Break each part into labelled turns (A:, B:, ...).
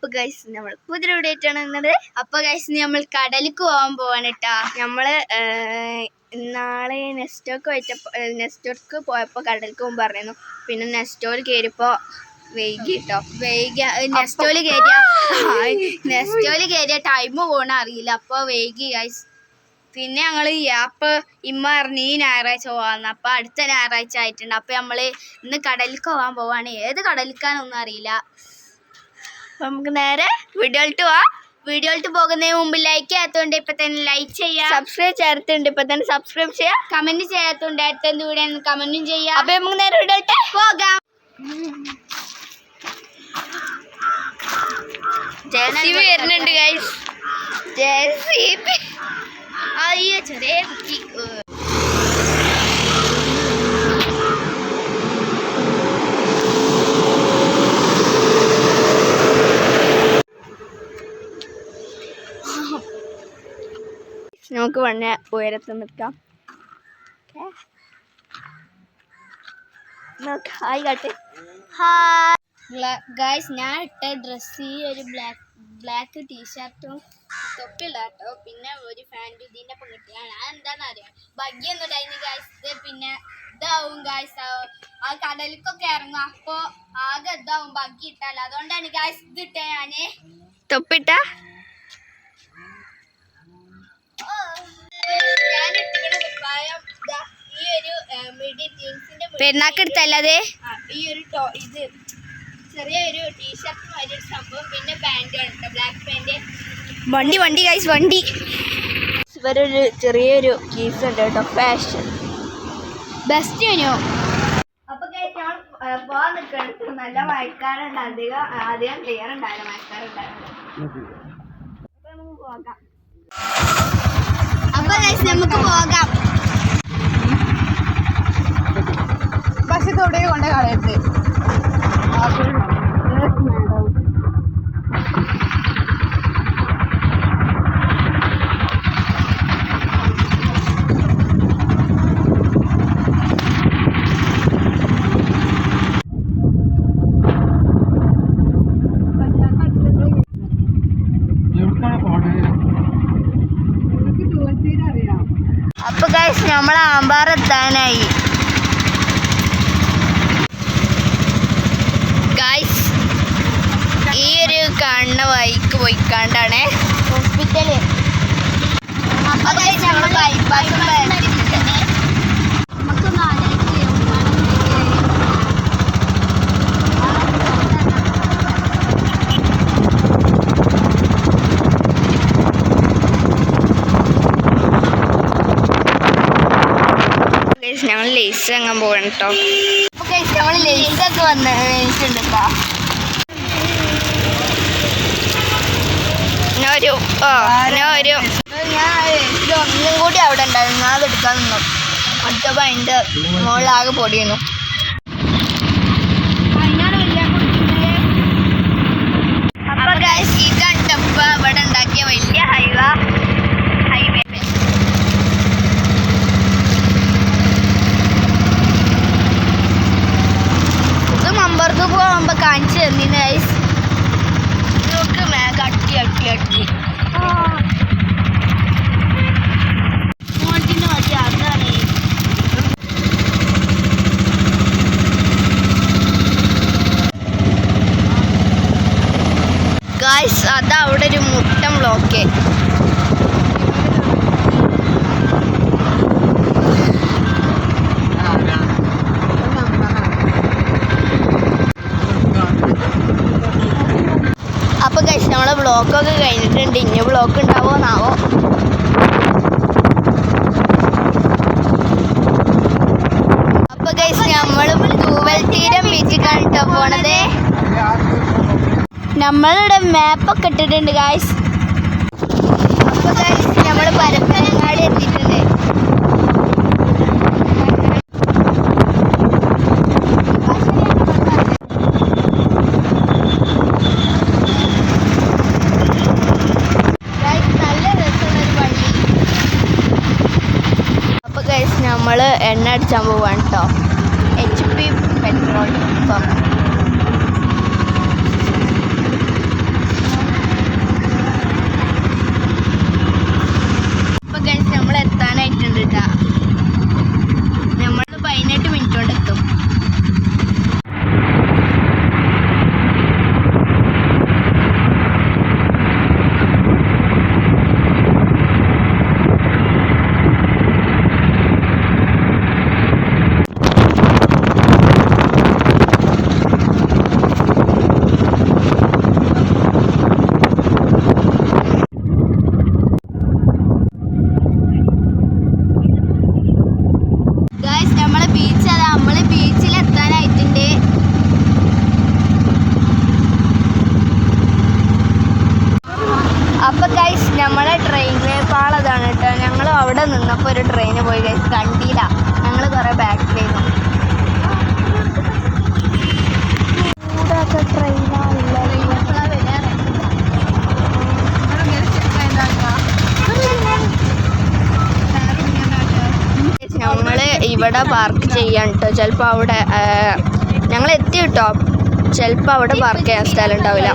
A: അപ്പൊ ഗൈസ് നമ്മൾ പുതിയ വീഡിയോ നിന്നത് അപ്പൊ ഗൈസ് നമ്മൾ കടലിക്ക് പോകാൻ പോവാണ് കേട്ടാ നമ്മൾ നാളെ നെസ്റ്റോക്ക് പോയിട്ടപ്പോ നെസ്റ്റോക്ക് പോയപ്പോ കടലിക്ക് പോകുമ്പോൾ പറയുന്നു പിന്നെ നെസ്റ്റോയിൽ കയറിയപ്പോ വൈകി കേട്ടോ വൈകി നെസ്റ്റോയിൽ കയറിയ നെസ്റ്റോയിൽ കയറിയ ടൈം പോകണ അറിയില്ല. അപ്പൊ വൈകി ഗൈസ് പിന്നെ ഞങ്ങൾ അപ്പൊ ഇമ്മ പറഞ്ഞു ഈ ഞായറാഴ്ച പോവാന്ന്. അപ്പൊ അടുത്ത ഞായറാഴ്ച ആയിട്ടുണ്ട്. അപ്പൊ നമ്മൾ ഇന്ന് കടലിക്ക് പോകാൻ പോവാണ്. ഏത് കടലിക്കാനൊന്നും അറിയില്ല. നമുക്ക് നേരെ വീഡിയോയിലോട്ട് പോവാം. വീഡിയോയിലോട്ട് പോകുന്നതിന് മുമ്പ് ലൈക്ക് ചെയ്യാത്തതുകൊണ്ട് ഇപ്പൊ തന്നെ ലൈക്ക് ചെയ്യാം. സബ്സ്ക്രൈബ് ചെയ്യാത്തതുകൊണ്ട് ഇപ്പൊ തന്നെ സബ്സ്ക്രൈബ് ചെയ്യാം. കമന്റ് ചെയ്യാത്തതുകൊണ്ട് അടുത്തെന്ത് വീഡിയോ കമന്റും ചെയ്യാം. അപ്പൊ നമുക്ക് നേരെ വീഡിയോയിലോട്ട് പോകാം. വരുന്നുണ്ട് ഗൈസ് പി അയ്യോ ചെറിയ കുട്ടി. നമുക്ക് വണ്ണ ഉയരത്തിൽ നിൽക്കാം. Hi hi. ഗായ്സ് ഞാൻ ഇട്ട ഡ്രസ്സ് ഈ ഒരു ബ്ലാക്ക് ബ്ലാക്ക് ടീഷർട്ടും തൊപ്പില്ല കേട്ടോ. പിന്നെ ഒരു ഫാന്റും ഇതിന്റെ ഒപ്പം കിട്ടിയാണ് അതെന്താണെന്ന് അറിയാം ഭഗ്യൊന്നും ഉണ്ടായിരുന്നു ഗായ്സ്. പിന്നെ ഇതാവും ഗായ്സ്. ആ കടലിക്കൊക്കെ ഇറങ്ങും. അപ്പോൾ ആകെ ഇതാവും. ഭഗ്യ ഇട്ടല്ലോ അതുകൊണ്ടാണ് ഗായ്സ് ഇത് ഇട്ടേ ഞാൻ തൊപ്പിട്ട? പെരുന്നാക്ക് എടുത്തല്ലാതെ ഈ ഒരു ടോ ഇത് ചെറിയൊരു ടീഷർട്ട് മാതിരി ഒരു സംഭവം പിന്നെ പാന്റ് ആണ് ബ്ലാക്ക് പാന്റ് വണ്ടി വണ്ടി ഗൈസ് വണ്ടി. ഇവരൊരു ചെറിയൊരു കീസ് ഉണ്ട് കേട്ടോ ഫാഷൻ ബെസ്റ്റ് അനിയോ അപ്പൊ ഞാൻ പോകാൻ നിൽക്കുന്നത് നല്ല മഴക്കാരുണ്ട് അധികം അധികം ക്ലിയർ ഉണ്ടാവില്ല മഴക്കാറുണ്ടാവില്ല അപ്പൊ നമുക്ക് പോകാം. അപ്പൊ നമുക്ക് പോകാം.
B: പക്ഷെ തൊടേ കൊണ്ട് കളയരുത്
A: അപ്പൊ ഗൈസ് നമ്മൾ ആമ്പാറ എത്താനായി ഗൈസ് ഈ ഒരു കാണുന്ന വഴിക്ക് പോയിക്കാണ്ടാണ്. ഹോസ്പിറ്റൽ. ബൈപ്പാസ് ഞങ്ങൾ ലേസ് അങ്ങാൻ പോകണം കേട്ടോ ഞങ്ങൾ ലേസ് ഒക്കെ വന്ന് മേടിച്ചിട്ടുണ്ട് കേട്ടോ ഞാൻ ഒരു ഞാൻ ഞാൻ ഒന്നും കൂടി അവിടെ ഉണ്ടായിരുന്നു. ഞാൻ എടുക്കാൻ നിന്നു. അടുത്തപ്പോൾ അതിന്റെ മുകളിലാകെ പൊടിയുന്നു. വലിയ ഹൈവ ഹൈവേ. ഇത് മമ്പർക്ക് പോകുമ്പോ കാണിച്ചു തന്നിന് മേ അതാണ് ഗായ്സ് അത് അവിടെ ഒരു മുട്ടം ബ്ലോക്ക് അപ്പൊ ഗൈസ് നമ്മളെ ബ്ലോക്കൊക്കെ കഴിഞ്ഞിട്ടുണ്ട്. ഇനി ബ്ലോക്ക് ഉണ്ടാവോ എന്നാവോ അപ്പൊ ഗൈസ് നമ്മൾ തൂവൽ തീരം ബീച്ച് കേട്ടോ പോണതേ. നമ്മളിവിടെ മാപ്പൊക്കെ ഇട്ടിട്ടുണ്ട് ഗായ്സ് അപ്പൊ ഗായ്സ് നമ്മൾ പരപ്പനങ്ങാടി എത്തിയിട്ടുണ്ട് Guys, നല്ല രസമുള്ള ഒരു വഴി അപ്പൊ ഗൈസ് നമ്മൾ എണ്ണ അടിച്ചാൻ പോവാണ് കേട്ടോ H P petrol pump guys നമ്മളെ ട്രെയിൻ പാളതാണ് കേട്ടോ ഞങ്ങൾ അവിടെ നിന്നപ്പോൾ ഒരു ട്രെയിന് പോയി ഗൈസ് കണ്ടില്ല ഞങ്ങൾ കുറേ ബാക്കിലായിരുന്നു ഞങ്ങൾ ഇവിടെ പാർക്ക് ചെയ്യാൻ കേട്ടോ ചിലപ്പോൾ അവിടെ ഞങ്ങൾ എത്തി കേട്ടോ ചിലപ്പോൾ അവിടെ പാർക്ക് ചെയ്യാൻ സ്ഥലം ഉണ്ടാവില്ല.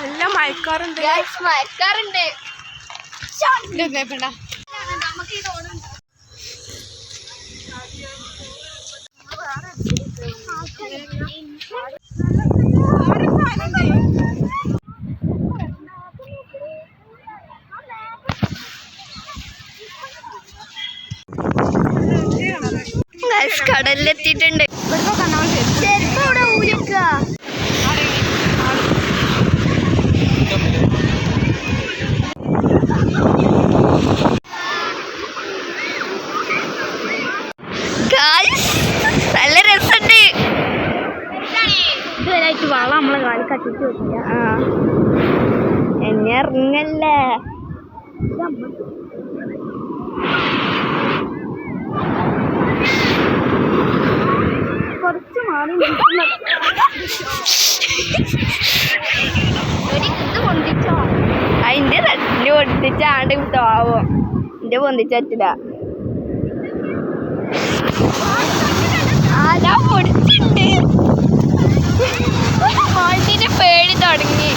B: നല്ല മഴക്കാറുണ്ട്.
A: മഴക്കാറുണ്ട്. കടലിലെത്തിയിട്ടുണ്ട് ആ. എന്നെ ഇറങ്ങല്ലേ? കുറച്ച് മാറി അതിന്റെ റെഡ് പൊട്ടിച്ചാണ്ട് താവും എന്റെ പൊന്തിച്ചില്ല ഞാൻ പൊടിച്ചിട്ടുണ്ട് പേടി തുടങ്ങി.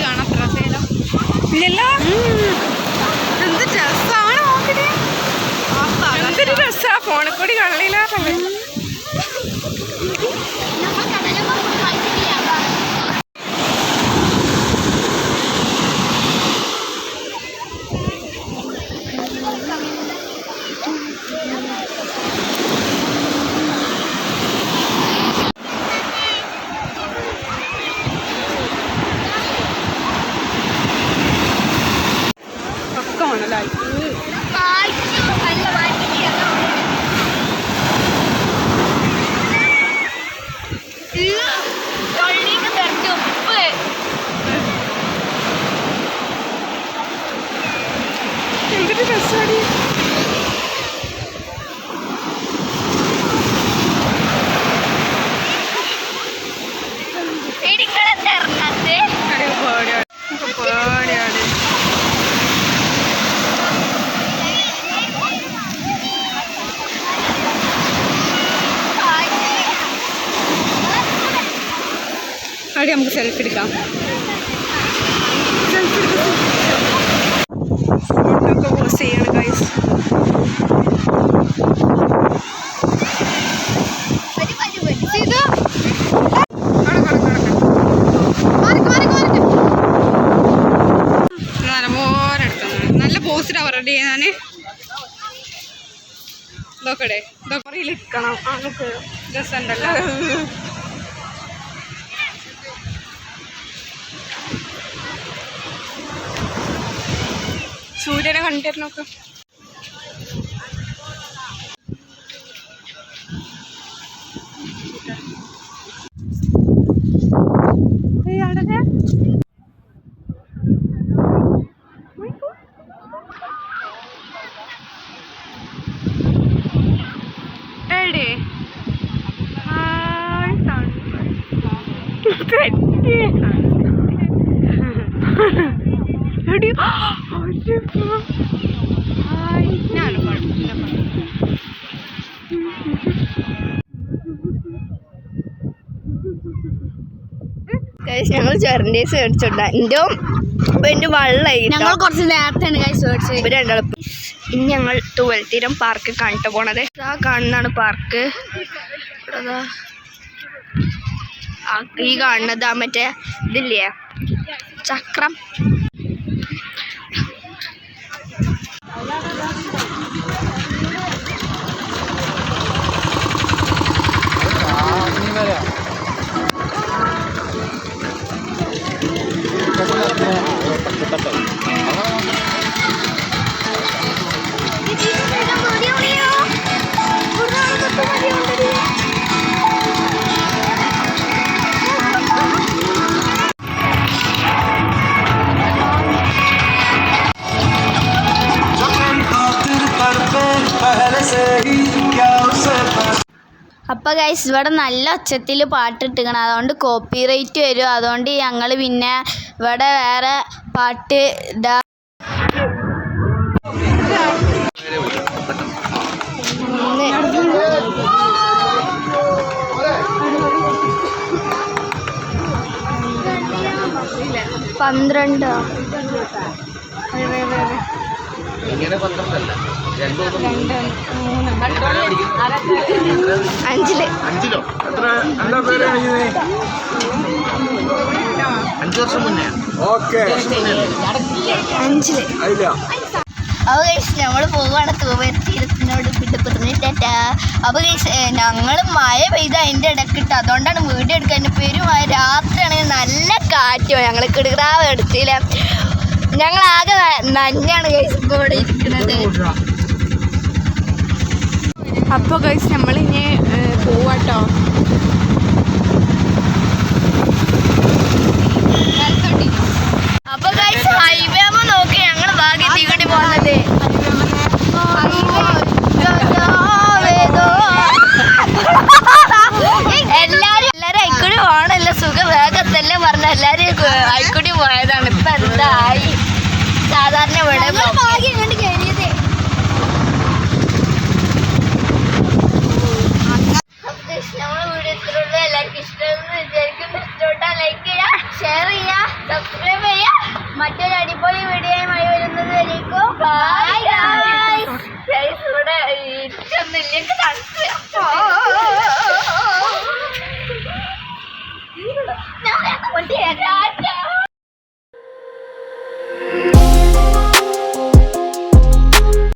B: കാണാം അത്ര രസമില്ല ഇല്ലല്ലോ എന്ത് ഡ്രസ്സാണ് നോക്കണേ എന്തൊരു രസാ ഫോണിൽ കൂടി കള്ളിയില്ല സെൽഫി എടുക്കാം. നല്ല പോസ്റ്റ് അവരുടെ ഞാൻ ഇതൊക്കെ ഇതൊക്കെ ഇരിക്കണം നമുക്ക് രസമുണ്ടല്ലോ. സൂര്യനെ കണ്ടിട്ട് നോക്ക് ഏയ്
A: ഞങ്ങൾ ചെറിന്റെസ് മേടിച്ചോണ്ട എന്റെ എന്റെ വെള്ളമായി
C: ഞങ്ങൾ കുറച്ച് നേരത്തെയാണ് ഗൈസ് മേടിച്ചത്
A: ഇവർ രണ്ടാളും ഇനി ഞങ്ങൾ തുവൽത്തീരം പാർക്ക് കണ്ടിട്ട് പോണത്. ആ കാണുന്നതാണ് പാർക്ക് ഈ കാണുന്നത് മറ്റേ ഇതില്ലേ? ചക്രം.
D: 啊，明白了。
C: അപ്പോൾ ഗൈസ് ഇവിടെ നല്ല ഒച്ചത്തിൽ പാട്ടിട്ടിക്കണം അതുകൊണ്ട് കോപ്പി റേറ്റ് വരും. അതുകൊണ്ട് ഞങ്ങൾ പിന്നെ ഇവിടെ വേറെ പാട്ട് ഇടാ
A: പന്ത്രണ്ടോ? അഞ്ചിൽ.
E: അഞ്ചിലോ? എത്ര എന്താ പേര് അഞ്ചു വർഷം മുന്നേ. ഓക്കെ.
A: അഞ്ചിൽ.
E: അതില്ല
A: അപ്പോൾ കേസ് നമ്മൾ പോവുകയാണ് തൂവരത്തീരത്തിനോട് പിന്നെ പറഞ്ഞിട്ടാ അപ്പോൾ കഴിച്ച് ഞങ്ങൾ മഴ പെയ്ത് അതിന്റെ ഇടക്കിട്ട് അതുകൊണ്ടാണ് വീട് എടുക്കാൻ പേരും മഴ. രാത്രിയാണെങ്കിൽ നല്ല കാറ്റോ ഞങ്ങൾ കിടുകിടാവ് എടുത്തില്ല. ഞങ്ങൾ ആകെ നഞ്ഞാണ് കേസ് ഇപ്പോൾ ഇവിടെ ഇരിക്കുന്നത്.
B: അപ്പോൾ ഗൈസ് നമ്മളിനി പോവാട്ടോ.